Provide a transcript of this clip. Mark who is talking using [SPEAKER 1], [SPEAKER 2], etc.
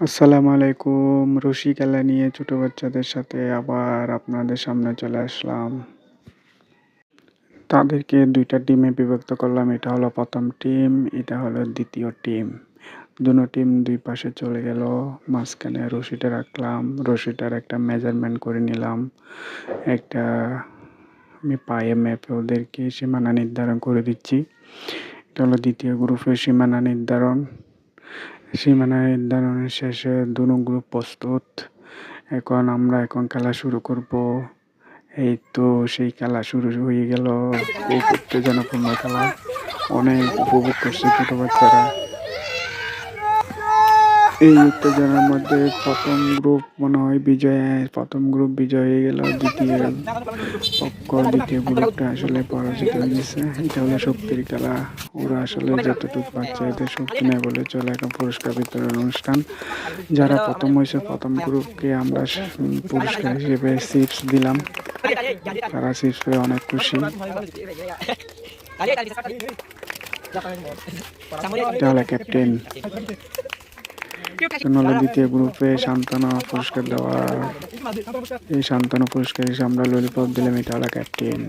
[SPEAKER 1] আসসালামু আলাইকুম। রশি খেলা নিয়ে ছোট বাচ্চাদের সাথে আবার আপনাদের সামনে চলে আসলাম। তাদেরকে দুইটা টিমে বিভক্ত করলাম। এটা হলো প্রথম টিম, এটা হলো দ্বিতীয় টিম। দুটো টিম দুই পাশে চলে গেল। মাঝখানে রশিটা রাখলাম। রশিটার একটা মেজারমেন্ট করে নিলাম। একটা আমি পায়ে ম্যাপে ওদেরকে সীমানা নির্ধারণ করে দিচ্ছি। এটা হলো দ্বিতীয় গ্রুপের সীমানা নির্ধারণ। সীমানা নির্ধারণের শেষে দুনুগুলো প্রস্তুত। এখন আমরা এখন খেলা শুরু করব। এই তো সেই খেলা শুরু হয়ে গেল। উত্তেজনাপূর্ণ খেলা। অনেক উপভোগ করছে ছোটো বাচ্চারা। এই উত্তেজনার মধ্যে প্রথম গ্রুপ মনে হয় বিজয়, প্রথম গ্রুপ বিজয় হয়ে গেল। দ্বিতীয় পক্ষ দ্বিতীয় গ্রুপটা আসলে পরাজিত হয়ে গেছে এটা হলো শক্তির খেলা। ওরা আসলে যতটুকু পাচ্ছে এদের শক্তি নেই বলে চলে এখন পুরস্কার বিতরণ অনুষ্ঠান। যারা প্রথম হয়েছে, প্রথম গ্রুপকে আমরা পুরস্কার হিসেবে চিপস দিলাম। তারা চিপস পেয়ে অনেক খুশি। এটা হলো ক্যাপ্টেন হলো দ্বিতীয় গ্রুপে সান্তানা পুরস্কার দেওয়া। এই সান্তানা পুরস্কার হিসেবে আমরা ললিপপ দিলাম এটা হলো ক্যাপ্টেন।